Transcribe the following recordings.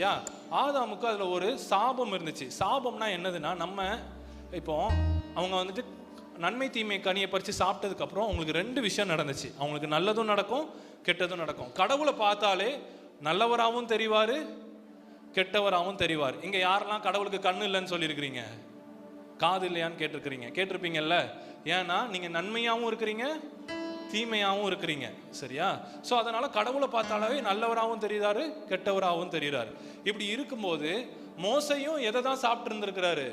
யா ஆதாமுக்கு அதில் ஒரு சாபம் இருந்துச்சு. சாபம்னா என்னதுன்னா நம்ம இப்போ அவங்க வந்துட்டு நன்மை தீமை கனியை பறித்து சாப்பிட்டதுக்கப்புறம் அவங்களுக்கு ரெண்டு விஷயம் நடந்துச்சு. அவங்களுக்கு நல்லதும் நடக்கும் கெட்டதும் நடக்கும். கடவுளை பார்த்தாலே நல்லவராகவும் தெரிவார் கெட்டவராகவும் தெரிவார். இங்கே யாரெல்லாம் கடவுளுக்கு கண்ணு இல்லைன்னு சொல்லியிருக்கிறீங்க? காது இல்லையான்னு கேட்டிருக்கிறீங்க. கேட்டிருப்பீங்கல்ல? ஏன்னா நீங்கள் நன்மையாகவும் இருக்கிறீங்க தீமையாகவும் இருக்கிறீங்க. சரியா? ஸோ அதனால் கடவுளை பார்த்தாலே நல்லவராகவும் தெரியுறாரு கெட்டவராகவும் தெரியுறாரு இப்படி இருக்கும்போது மோசையும் எதை தான் சாப்பிட்டு இருந்திருக்கிறாரு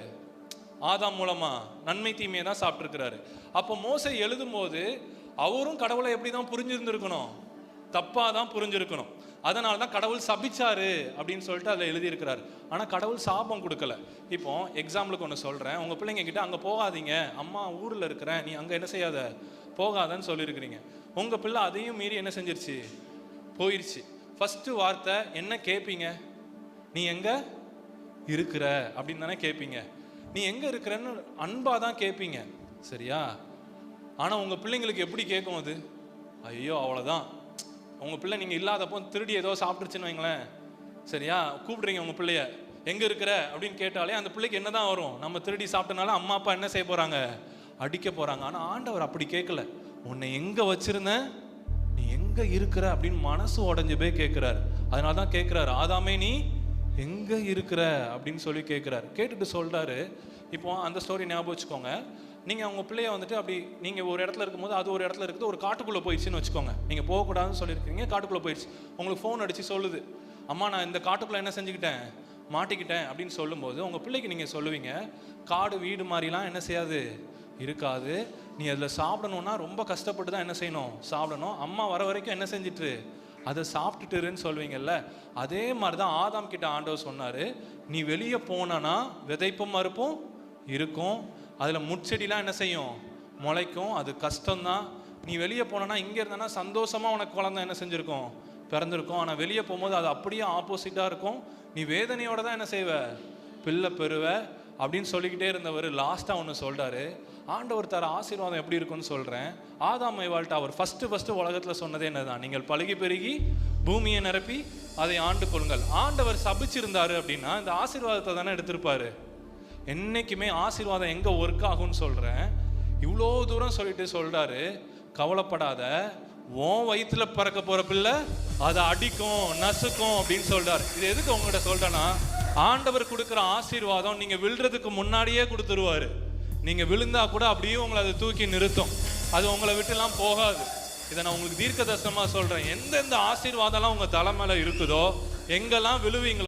ஆதாம் மூலமா நன்மை தீமையை தான் சாப்பிட்டுருக்கிறாரு. அப்போ மோசை எழுதும்போது அவரும் கடவுளை எப்படி தான் புரிஞ்சிருந்துருக்கணும்? தப்பாக தான் புரிஞ்சிருக்கணும். அதனால தான் கடவுள் சபிச்சாரு அப்படின்னு சொல்லிட்டு அதில் எழுதியிருக்கிறாரு. ஆனால் கடவுள் சாபம் கொடுக்கல. இப்போ எக்ஸாம்பிளுக்கு ஒன்று சொல்கிறேன் உங்கள் பிள்ளைங்க கிட்ட அங்கே போகாதீங்க. அம்மா ஊரில் இருக்கிறேன் நீ அங்கே என்ன செய்யாத? போகாதன்னு சொல்லியிருக்கிறீங்க. உங்கள் பிள்ளை அதையும் மீறி என்ன செஞ்சிருச்சு? போயிடுச்சு ஃபஸ்ட்டு வார்த்தை என்ன கேட்பீங்க நீ எங்கே இருக்கிற? அப்படின்னு தானே கேட்பீங்க நீ எங்கே இருக்கிறன்னு அன்பாக தான் கேட்பீங்க சரியா? ஆனால் உங்கள் பிள்ளைங்களுக்கு எப்படி கேட்கும் அது? ஐயோ அவ்வளோதான் உங்கள் பிள்ளை நீங்கள் இல்லாதப்போ திருடி ஏதோ சாப்பிட்டுருச்சுன்னு வைங்களேன். சரியா? கூப்பிடுறீங்க உங்கள் பிள்ளைய. எங்கே இருக்கிற? அப்படின்னு கேட்டாலே அந்த பிள்ளைக்கு என்ன தான் வரும்? நம்ம திருடி சாப்பிட்டனால அம்மா அப்பா என்ன செய்ய போகிறாங்க அடிக்க போகிறாங்க ஆனால் ஆண்டவர் அப்படி கேட்கல. உன்னை எங்கே வச்சிருந்த நீ எங்கே இருக்கிற? அப்படின்னு மனசு உடஞ்சு போய் கேட்குறாரு. அதனால தான் கேட்குறாரு ஆதாமே நீ எங்கே இருக்கிற? அப்படின்னு சொல்லி கேட்குறாரு. கேட்டுட்டு சொல்கிறாரு இப்போ அந்த ஸ்டோரி ஞாபகம் வச்சுக்கோங்க. நீங்கள் அவங்க பிள்ளைய வந்துட்டு அப்படி நீங்கள் ஒரு இடத்துல இருக்கும்போது அது ஒரு இடத்துல இருக்குது ஒரு காட்டுக்குள்ளே போயிடுச்சுன்னு வச்சுக்கோங்க. நீங்கள் போகக்கூடாதுன்னு சொல்லியிருக்கீங்க காட்டுக்குள்ளே போயிடுச்சு. உங்களுக்கு ஃபோன் அடித்து சொல்லுது. அம்மா நான் இந்த காட்டுக்குள்ளே என்ன செஞ்சுக்கிட்டேன்? மாட்டிக்கிட்டேன். அப்படின்னு சொல்லும்போது உங்கள் பிள்ளைக்கு நீங்கள் சொல்லுவீங்க காடு வீடு மாதிரிலாம் என்ன செய்யாது? இருக்காது. நீ அதில் சாப்பிடணுன்னா ரொம்ப கஷ்டப்பட்டு தான் என்ன செய்யணும்? சாப்பிடணும். அம்மா வர வரைக்கும் என்ன செஞ்சிட்டு? அதை சாப்பிட்டுட்டுருன்னு சொல்லுவீங்கல்ல. அதே மாதிரி தான் ஆதாம் கிட்ட ஆண்டவர் சொன்னார் நீ வெளியே போனனா விதைப்பும் மறுப்பும் இருக்கும். அதில் முட்செடிலாம் என்ன செய்யும்? முளைக்கும். அது கஷ்டம்தான். நீ வெளியே போனனா இங்கே இருந்தனா சந்தோஷமாக உனக்கு குழந்தை என்ன செஞ்சுருக்கும்? பிறந்திருக்கும். ஆனால் வெளியே போகும்போது அது அப்படியே ஆப்போசிட்டாக இருக்கும். நீ வேதனையோட தான் என்ன செய்வ? பிள்ளை பெறுவ அப்படின்னு சொல்லிக்கிட்டே இருந்தவர் லாஸ்ட்டாக ஒன்று சொல்கிறாரு ஆண்டவர் தர ஆசீர்வாதம் எப்படி இருக்கும்னு சொல்கிறேன் ஆதாம் வாழ்ட்டு அவர் ஃபஸ்ட்டு ஃபஸ்ட்டு உலகத்தில் சொன்னதே என்னதான்? நீங்கள் பழகி பெருகி பூமியை நிரப்பி அதை ஆண்டு கொள்ளுங்கள். ஆண்டவர் சபிச்சிருந்தாரு அப்படின்னா இந்த ஆசீர்வாதத்தை தானே எடுத்திருப்பாரு? என்றைக்குமே ஆசீர்வாதம் எங்கே ஒர்க் ஆகும்னு சொல்கிறேன் இவ்வளோ தூரம் சொல்லிட்டு சொல்கிறாரு கவலைப்படாத. உன் வயிற்றுல பிறக்க போகிற பிள்ளை அதை அடிக்கும் நசுக்கும் அப்படின்னு சொல்கிறார் இது எதுக்கு உங்கள்கிட்ட சொல்கிறேன்னா ஆண்டவர் கொடுக்குற ஆசீர்வாதம் நீங்கள் விழுறதுக்கு முன்னாடியே கொடுத்துருவாரு. நீங்கள் விழுந்தா கூட அப்படியே உங்களை அதை தூக்கி நிறுத்தும். அது உங்களை விட்டுலாம் போகாது. இதை நான் உங்களுக்கு தீர்க்க தரிசனமா சொல்கிறேன் எந்தெந்த ஆசீர்வாதம்லாம் உங்கள் தலை மேலே இருக்குதோ எங்கெல்லாம் விழுவீங்களோ